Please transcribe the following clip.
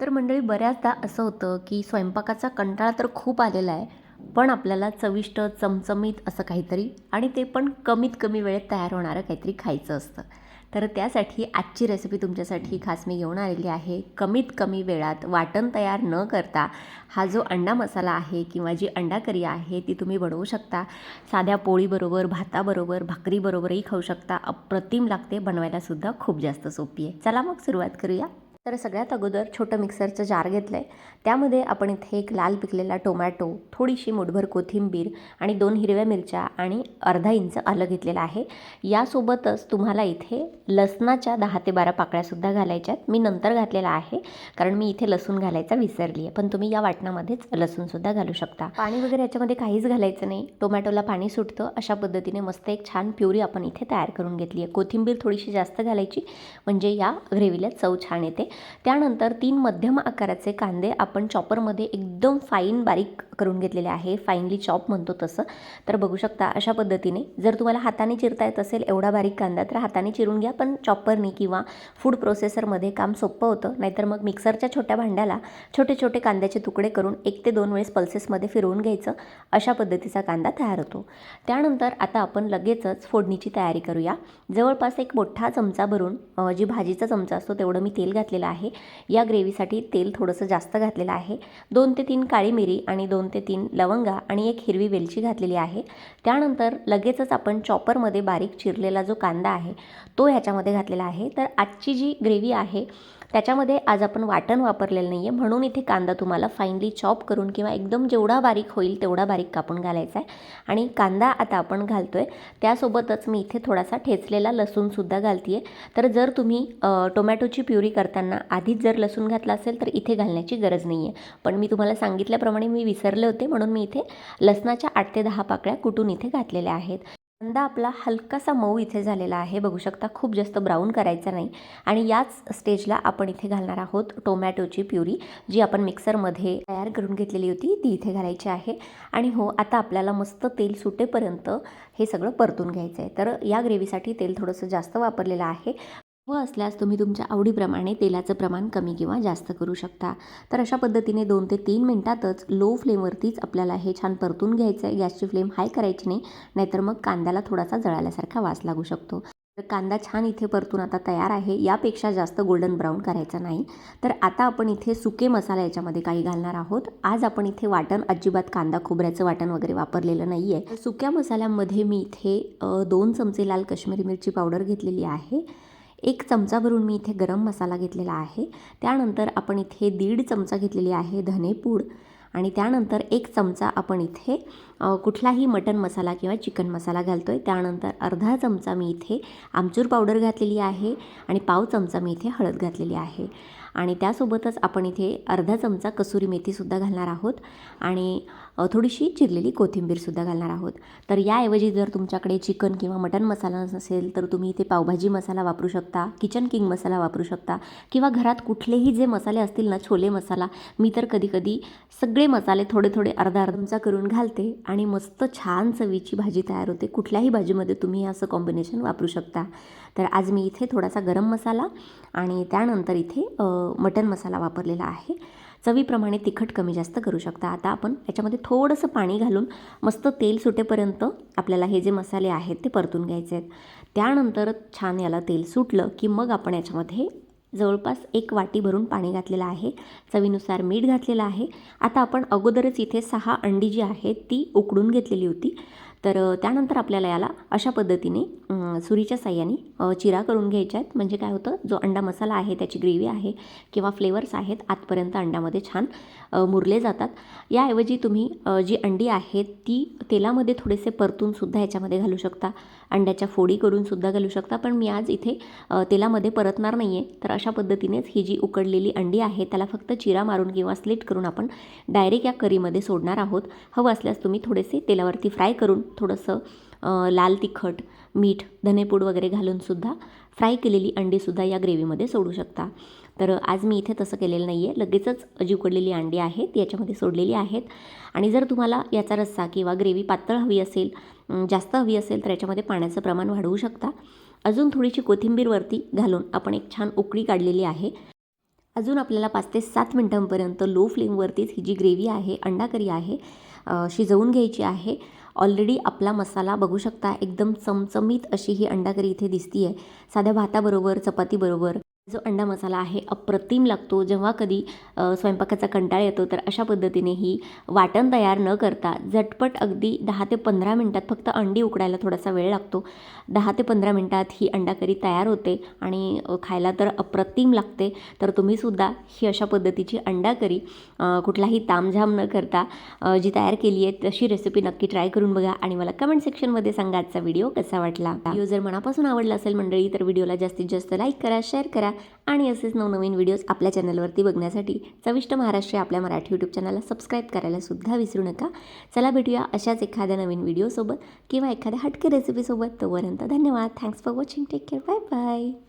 तर मंडळी बऱ्याचदा असं होतं की स्वयंपाकाचा कंटाळा तर खूप आलेला आहे पण आपल्याला चविष्ट चमचमीत असं काहीतरी आणि ते पण कमीत कमी वेळेत तयार होणारं काहीतरी खायचं असतं. तर त्यासाठी आजची रेसिपी तुमच्यासाठी खास मी घेऊन आलेली आहे. कमीत कमी वेळात वाटण तयार न करता हा जो अंडा मसाला आहे किंवा जी अंडा करी आहे ती तुम्ही बनवू शकता. साध्या पोळीबरोबर भाताबरोबर भाकरीबरोबरही खाऊ शकता. अप्रतिम लागते बनवायलासुद्धा खूप जास्त सोपी आहे. चला मग सुरुवात करूया. तर सगळ्यात अगोदर छोटं मिक्सरचं जार घेतलं आहे त्यामध्ये आपण इथे एक लाल पिकलेला टोमॅटो थोडीशी मुठभर कोथिंबीर आणि दोन हिरव्या मिरच्या आणि अर्धा इंच आलं घेतलेलं आहे. यासोबतच तुम्हाला इथे लसणाच्या दहा ते बारा पाकळ्यासुद्धा घालायच्या आहेत. मी नंतर घातलेला आहे कारण मी इथे लसूण घालायचा विसरली आहे पण तुम्ही या वाटणामध्येच लसूणसुद्धा घालू शकता. पाणी वगैरे याच्यामध्ये काहीच घालायचं नाही. टोमॅटोला पाणी सुटतं. अशा पद्धतीने मस्त एक छान प्युरी आपण इथे तयार करून घेतली आहे कोथिंबीर थोडीशी जास्त घालायची म्हणजे या ग्रेव्हीला चव छान येते. त्यानंतर तीन मध्यम आकाराचे कांदे आपण चॉपरमध्ये एकदम फाईन बारीक करून घेतलेले आहे. फाईनली चॉप म्हणतो तसं. तर बघू शकता अशा पद्धतीने जर तुम्हाला हाताने चिरता येत असेल एवढा बारीक कांदा तर हाताने चिरून घ्या. पण चॉपरनी किंवा फूड प्रोसेसरमध्ये काम सोपं होतं. नाहीतर मग मिक्सरच्या छोट्या भांड्याला छोटे छोटे कांद्याचे तुकडे करून एक ते दोन वेळेस पल्सेसमध्ये फिरवून घ्यायचं. अशा पद्धतीचा कांदा तयार होतो. त्यानंतर आता आपण लगेचच फोडणीची तयारी करूया. जवळपास एक मोठा चमचा भरून जी भाजीचा चमचा असतो तेवढं मी तेल घातलेलं आहे. या ग्रेव्हीसाठी तेल थोडंसं जास्त घातलेलं आहे. दोन ते तीन काळी मिरी आणि दोन ते तीन लवंगा आणि एक हिरवी वेलची घातलेली आहे. त्यानंतर लगेचच आपण चॉपरमध्ये बारीक चिरलेला जो कांदा आहे तो ह्याच्यामध्ये घातलेला आहे. तर आजची जी ग्रेव्ही आहे त्याच्यामध्ये आज आपण वाटण वापरलेलं नाही आहे म्हणून इथे कांदा तुम्हाला फाईनली चॉप करून किंवा एकदम जेवढा बारीक होईल तेवढा बारीक कापून घालायचा आहे. आणि कांदा आता आपण घालतो आहे त्यासोबतच मी इथे थोडासा ठेचलेला लसूणसुद्धा घालते आहे तर जर तुम्ही टोमॅटोची प्युरी करताना आधीच जर लसूण घातला असेल तर इथे घालण्याची गरज नाही आहे पण मी तुम्हाला सांगितल्याप्रमाणे मी विसरले होते म्हणून मी इथे लसणाच्या आठ ते दहा पाकळ्या कुटून इथे घातलेल्या आहेत. कांदा आपला हलकासा मऊ इथे झालेला आहे. बघू शकता खूप जास्त ब्राऊन करायचा नाही. आणि याच स्टेजला आपण इथे घालणार आहोत टोमॅटोची प्युरी जी आपण मिक्सरमध्ये तयार करून घेतलेली होती ती इथे घालायची आहे. आणि हो आता आपल्याला मस्त तेल सुटेपर्यंत हे सगळं परतून घ्यायचं आहे तर या ग्रेव्हीसाठी तेल थोडंसं जास्त वापरलेलं आहे. व असल्यास तुम्ही तुमच्या आवडीप्रमाणे तेलाचं प्रमाण कमी किंवा जास्त करू शकता. तर अशा पद्धतीने दोन ते तीन मिनटातच लो फ्लेमवरतीच आपल्याला हे छान परतून घ्यायचं आहे. गॅसची फ्लेम हाय करायची नाही नाहीतर मग कांद्याला थोडासा जळाल्यासारखा वास लागू शकतो. तर कांदा छान इथे परतून आता तयार आहे. यापेक्षा जास्त गोल्डन ब्राऊन करायचा नाही. तर आता आपण इथे सुके मसाला याच्यामध्ये काही घालणार आहोत. आज आपण इथे वाटण अजिबात कांदा खोबऱ्याचं वाटण वगैरे वापरलेलं नाही आहे सुक्या मसाल्यामध्ये मी इथे दोन चमचे लाल काश्मीरी मिरची पावडर घेतलेली आहे. एक चमचा भरून मी इथे गरम मसाला घेतलेला आहे. त्यानंतर आपण इथे दीड चमचा घेतलेली आहे धनेपूड आणि त्यानंतर एक चमचा आपण इथे कुठलाही मटन मसाला किंवा चिकन मसाला घालतो आहे त्यानंतर अर्धा चमचा मी इथे आमचूर पावडर घातलेली आहे आणि पाव चमचा मी इथे हळद घातलेली आहे. आणि त्यासोबतच आपण इथे अर्धा चमचा कसुरी मेथीसुद्धा घालणार आहोत. आणि थोडीशी चिरलेली कोथिंबीरसुद्धा घालणार आहोत. तर याऐवजी जर तुमच्याकडे चिकन किंवा मटन मसाला नसेल तर तुम्ही इथे पावभाजी मसाला वापरू शकता किचन किंग मसाला वापरू शकता किंवा घरात कुठलेही जे मसाले असतील ना छोले मसाला मी तर कधी कधी सगळे मसाले थोडे थोडे अर्धा अर्धमचा करून घालते आणि मस्त छान चवीची भाजी तयार होते. कुठल्याही भाजीमध्ये तुम्ही असं कॉम्बिनेशन वापरू शकता. तर आज मी इथे थोडासा गरम मसाला आणि त्यानंतर इथे मटन मसाला वापरलेला आहे. चवीप्रमाणे तिखट कमी जास्त करू शकता. आता आपण याच्यामध्ये थोडंसं पाणी घालून मस्त तेल सुटेपर्यंत आपल्याला हे जे मसाले आहेत ते परतून घ्यायचे आहेत. त्यानंतर छान याला तेल सुटलं की मग आपण याच्यामध्ये जवळपास एक वाटी भरून पाणी घातलेलं आहे. चवीनुसार मीठ घातलेलं आहे. आता आपण अगोदरच इथे सहा अंडी जी आहेत ती उकडून घेतलेली होती. तर त्यानंतर आपल्याला याला अशा पद्धतीने सुरीच्या साह्याने चिरा करून घ्यायच्या आहेत म्हणजे काय होतं जो अंडा मसाला आहे त्याची ग्रेव्ही आहे किंवा फ्लेवर्स आहेत आतपर्यंत अंड्यामध्ये छान मुरले जातात. याऐवजी तुम्ही जी अंडी आहेत ती तेलामध्ये थोडेसे परतूनसुद्धा याच्यामध्ये घालू शकता. अंड्याच्या फोडी करूनसुद्धा घालू शकता. पण मी आज इथे तेलामध्ये परतणार नाही आहे तर अशा पद्धतीनेच ही जी उकडलेली अंडी आहे त्याला फक्त चिरा मारून किंवा स्लिट करून आपण डायरेक्ट या करीमध्ये सोडणार आहोत. हवं असल्यास तुम्ही थोडेसे तेलावरती फ्राय करून थोडंसं लाल तिखट मीठ धनेपूड वगैरे घालूनसुद्धा फ्राय केलेली अंडीसुद्धा या ग्रेव्हीमध्ये सोडू शकता. तर आज मी इथे तसं केलेलं नाही आहे लगेचच जी उकडलेली अंडी आहेत ती याच्यामध्ये सोडलेली आहेत. आणि जर तुम्हाला याचा रस्सा किंवा ग्रेव्ही पातळ हवी असेल जास्त हवी असेल तर याच्यामध्ये पाण्याचं प्रमाण वाढवू शकता. अजून थोडीशी कोथिंबीरवरती घालून आपण एक छान उकळी काढलेली आहे. अजून आपल्याला पाच ते सात मिनटांपर्यंत लो फ्लेमवरतीच ही जी ग्रेव्ही आहे अंडा करी आहे शिजवून घ्यायची आहे. ऑलरेडी आपला मसाला बघू शकता एकदम चमचमीत अशी ही अंडा करी इथे दिसती आहे साध्या भाताबरोबर चपातीबरोबर. जो अंडा मसाला आहे अप्रतिम लागतो. जेव्हा कधी स्वयंपाकाचा कंटाळा येतो तर अशा पद्धतीने ही वाटण तयार न करता झटपट अगदी दहा ते पंधरा मिनटात फक्त अंडी उकडायला थोडासा वेळ लागतो. दहा ते पंधरा मिनटात ही अंडा करी तयार होते आणि खायला तर अप्रतिम लागते. तर तुम्हीसुद्धा ही अशा पद्धतीची अंडा करी कुठलाही तामझाम न करता जी तयार केली आहे तशी रेसिपी नक्की ट्राय करून बघा आणि मला कमेंट सेक्शनमध्ये सांगा आजचा व्हिडिओ कसा वाटला. व्हिडिओ जर मनापासून आवडला असेल मंडळी तर व्हिडिओला जास्तीत जास्त लाईक करा शेअर करा आणि असेच नवनवीन व्हिडिओज आपल्या चॅनलवरती बघण्यासाठी चविष्ट महाराष्ट्र आपल्या मराठी यूट्यूब चॅनलला सबस्क्राईब करायला सुद्धा विसरू नका. चला भेटूया अशाच एखाद्या नवीन व्हिडिओसोबत किंवा एखाद्या हटके रेसिपीसोबत तोपर्यंत धन्यवाद. Thanks for watching take care bye bye